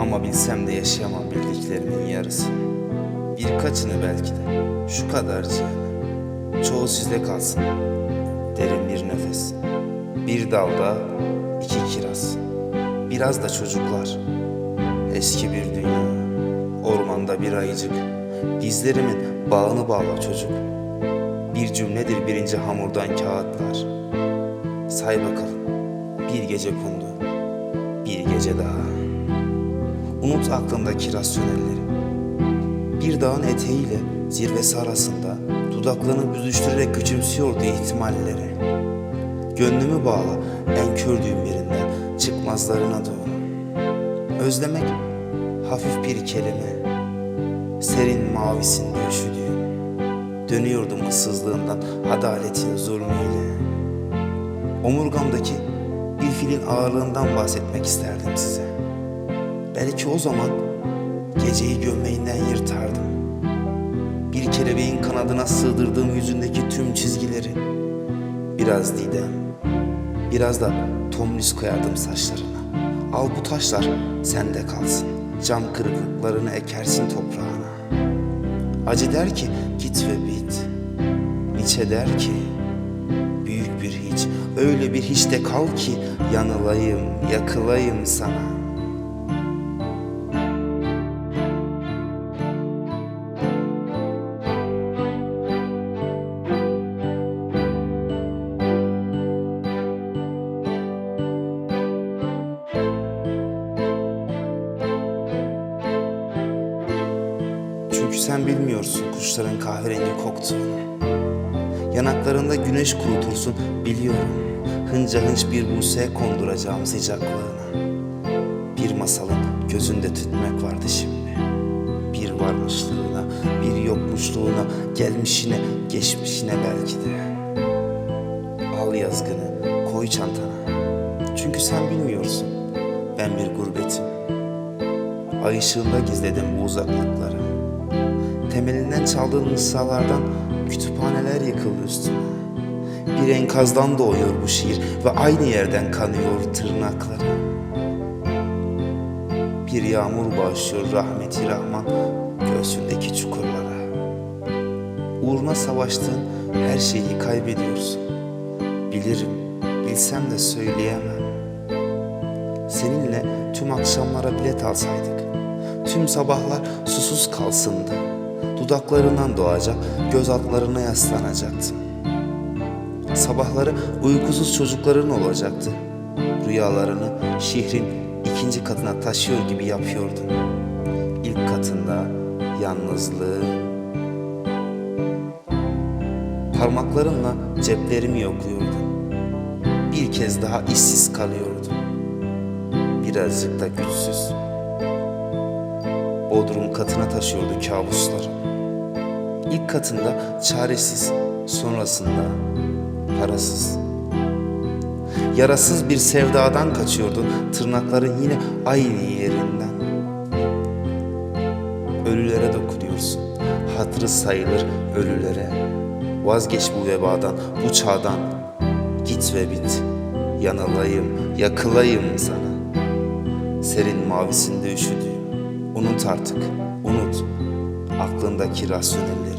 Ama bilsem de yaşayamam bildiklerimin yarısı. Birkaçını belki de, şu kadarcığını. Çoğu sizde kalsın. Derin bir nefes. Bir dalda iki kiraz. Biraz da çocuklar. Eski bir dünya. Ormanda bir ayıcık. Dizlerimin bağını bağla çocuk. Bir cümledir birinci hamurdan kağıtlar. Say bakalım. Bir gece kundu. Bir gece daha. Unut aklında kiraz sönelleri. Bir dağın eteğiyle zirvesi arasında dudaklarını büzüştürerek küçümsüyordu ihtimalleri. Gönlümü bağla en kör düğümlerinden çıkmazlarına doğru. Özlemek hafif bir kelime. Serin mavisinde üşüdüğüm. Dönüyordum ıssızlığından adaletin zulmüyle. Omurgamdaki bir filin ağırlığından bahsetmek isterdim size. Belki o zaman geceyi gömleğinden yırtardım. Bir kelebeğin kanadına sığdırdığım yüzündeki tüm çizgileri. Biraz didem, biraz da tomris koyardım saçlarına. Al bu taşlar sende kalsın. Cam kırıklıklarını ekersin toprağına. Acı der ki git ve bit. Nietzsche der ki büyük bir hiç, öyle bir hiçte kal ki yanılayım, yakılayım sana.'' Sen bilmiyorsun kuşların kahverengi koktuğunu. Yanaklarında güneş kurutursun biliyorum. Hınca hınç bir buse'ye konduracağım sıcaklığını. Bir masalın gözünde tütmek vardı şimdi. Bir varmışlığına, bir yokmuşluğuna, gelmişine, geçmişine belki de. Al yazgını, koy çantana. Çünkü sen bilmiyorsun. Ben bir gurbetim. Ay ışığında gizledim bu uzaklıkları. Temelinden çaldığın mısralardan kütüphaneler yıkıldı üstüme. Bir enkazdan doğuyor bu şiir ve aynı yerden kanıyor tırnakları. Bir yağmur bağışlıyor rahmeti Rahman göğsündeki çukurlara. Uğruna savaştığın her şeyi kaybediyorsun. Bilirim, bilsem de söyleyemem. Seninle tüm akşamlara bilet alsaydık, tüm sabahlar susuz kalsındı. Dudaklarından doğacak, göz altlarına yaslanacaktım. Sabahları uykusuz çocukların olacaktı. Rüyalarını şehrin ikinci katına taşıyor gibi yapıyordun. İlk katında yalnızlığı. Parmaklarınla ceplerimi yokluyordun. Bir kez daha işsiz kalıyordum. Birazcık da güçsüz. Bodrum katına taşıyordu kabusları. İlk katında çaresiz, sonrasında parasız. Yarasız bir sevdadan kaçıyordu tırnakların yine aynı yerinden. Ölülere dokunuyorsun, hatırı sayılır ölülere. Vazgeç bu vebadan, bu çağdan. Git ve bit, yanılayım, yakılayım sana. Serin mavisinde üşüdüğüm, unut artık, unut aklındaki rasyonelleri.